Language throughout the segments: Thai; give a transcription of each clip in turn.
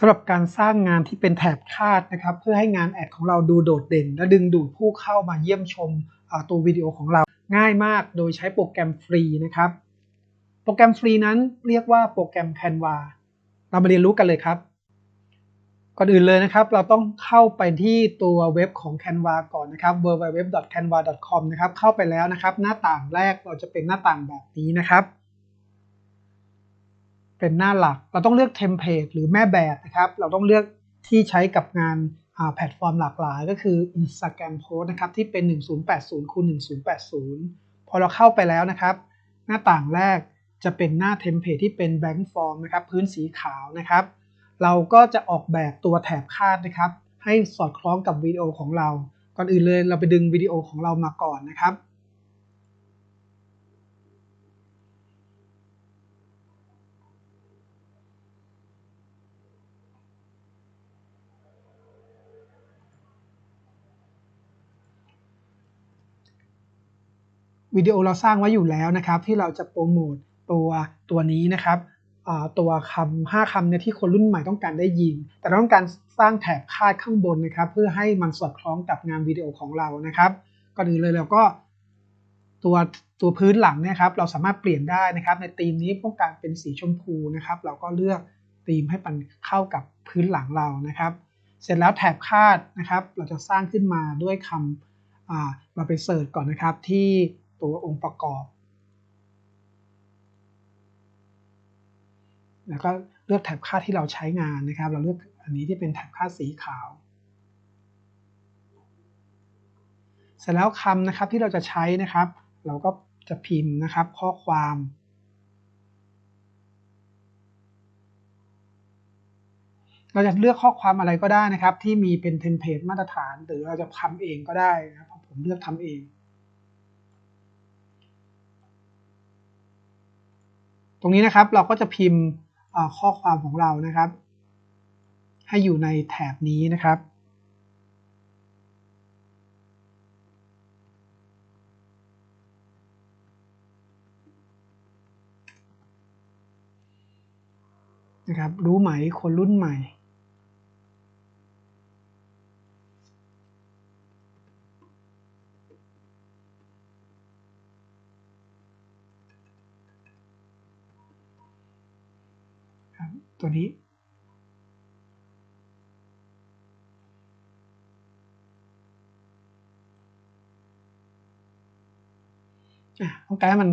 สำหรับการสร้างงานที่เป็นแถบคาดนะครับ เพื่อให้งานแอดของเราดูโดดเด่น และดึงดูดผู้เข้ามาเยี่ยมชมตัววิดีโอของเราง่ายมากโดยใช้โปรแกรมฟรีนะครับ โปรแกรมฟรีนั้นเรียกว่าโปรแกรม Canva เรามาเรียนรู้กันเลยครับ ก่อนอื่นเลยนะครับ เราต้องเข้าไปที่ตัวเว็บของ Canva ก่อนนะครับ www.canva.com นะครับเข้าไปแล้วนะครับ หน้าต่างแรกเราจะเป็นหน้าต่างแบบนี้นะครับ เป็นหน้าหลัก เราต้องเลือกเทมเพลตหรือแม่แบบนะครับ เราต้องเลือกที่ใช้กับงานแพลตฟอร์มหลากหลาย ก็คือ Instagram Post นะครับที่เป็น 1080คูณ1080 พอเราเข้าไปแล้วนะครับ หน้าต่างแรกจะเป็นหน้าเทมเพลตที่เป็น blank form นะครับพื้นสีขาวนะครับ เราก็จะออกแบบตัวแถบคาดนะครับ ให้สอดคล้องกับวิดีโอของเรา ก่อนอื่นเลยเราไปดึงวิดีโอของเรามาก่อนนะครับ วิดีโอเราสร้างไว้อยู่แล้วนะครับ ที่เราจะโปรโมทตัวตัวนี้นะครับตัวคำห้าคำเนี่ยที่คนรุ่นใหม่ต้องการได้ยิน แต่เราต้องการสร้างแถบคาดข้างบนนะครับ เพื่อให้มันสอดคล้องกับงานวิดีโอของเรานะครับก่อนอื่นเลยเราก็ตัวตัวพื้นหลังเนี่ยครับเราสามารถเปลี่ยนได้นะครับ ในธีมนี้ต้องการเป็นสีชมพูนะครับ เราก็เลือกธีมให้มันเข้ากับพื้นหลังเรานะครับ เสร็จแล้วแถบคาดนะครับ เราจะสร้างขึ้นมาด้วยคำเราไปเสิร์ชก่อนนะครับที่ ตัวองค์ประกอบ แล้วก็เลือกแถบค่าที่เราใช้งานนะครับ เราเลือกอันนี้ที่เป็นแถบค่าสีขาว เสร็จแล้วคำนะครับที่เราจะใช้นะครับ เราก็จะพิมพ์นะครับข้อความเราจะเลือกข้อความอะไรก็ได้นะครับ ที่มีเป็นเทมเพลตมาตรฐาน หรือเราจะทำเองก็ได้นะครับผมเลือกทำเอง ตรงนี้นะครับเราก็จะพิมพ์ข้อความของเรานะครับ ให้อยู่ในแถบนี้นะครับนะครับรู้ไหมคนรุ่นใหม่ ตัวนี้ ต้องการให้มัน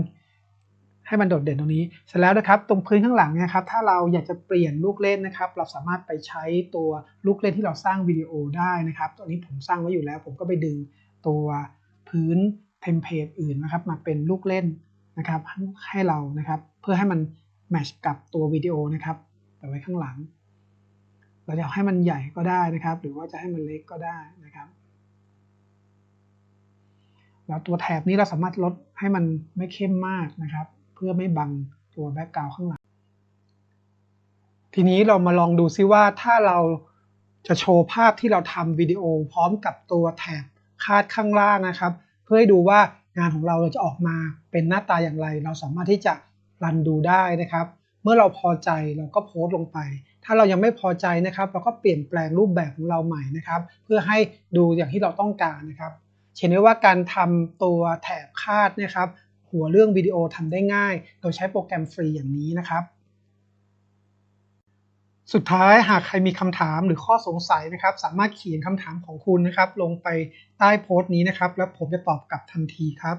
ให้มันโดดเด่นตรงนี้ เสร็จแล้วนะครับ ตรงพื้นข้างหลังนี่ยครับ ถ้าเราอยากจะเปลี่ยนลูกเล่นนะครับ เราสามารถไปใช้ตัวลูกเล่นที่เราสร้างวิดีโอได้นะครับ ตัวนี้ผมสร้างไว้อยู่แล้ว ผมก็ไปดึงตัวพื้นเทมเพลตอื่นนะครับ มาเป็นลูกเล่นนะครับให้เรานะครับ เพื่อให้มัน แมชกับตัววิดีโอนะครับไปไว้ข้างหลัง เราจะให้มันใหญ่ก็ได้นะครับ หรือว่าจะให้มันเล็กก็ได้นะครับแล้วตัวแถบนี้เราสามารถลดให้มันไม่เข้มมากนะครับ เพื่อไม่บังตัวแบ็กกราวข้างหลัง ทีนี้เรามาลองดูซิว่าถ้าเราจะโชว์ภาพที่เราทำวิดีโอพร้อมกับตัวแถบคาดข้างล่างนะครับ เพื่อให้ดูว่างานของเราเราจะออกมาเป็นหน้าตาอย่างไร เราสามารถที่จะ รันดูได้นะครับ เมื่อเราพอใจเราก็โพสต์ลงไป ถ้าเรายังไม่พอใจนะครับเราก็เปลี่ยนแปลงรูปแบบของเราใหม่นะครับ เพื่อให้ดูอย่างที่เราต้องการนะครับเห็นได้ว่าการทำตัวแถบคาดนะครับ หัวเรื่องวิดีโอทำได้ง่าย โดยใช้โปรแกรมฟรีอย่างนี้นะครับ สุดท้ายหากใครมีคำถามหรือข้อสงสัยนะครับ สามารถเขียนคำถามของคุณนะครับ ลงไปใต้โพสต์นี้นะครับ แล้วผมจะตอบกลับทันทีครับ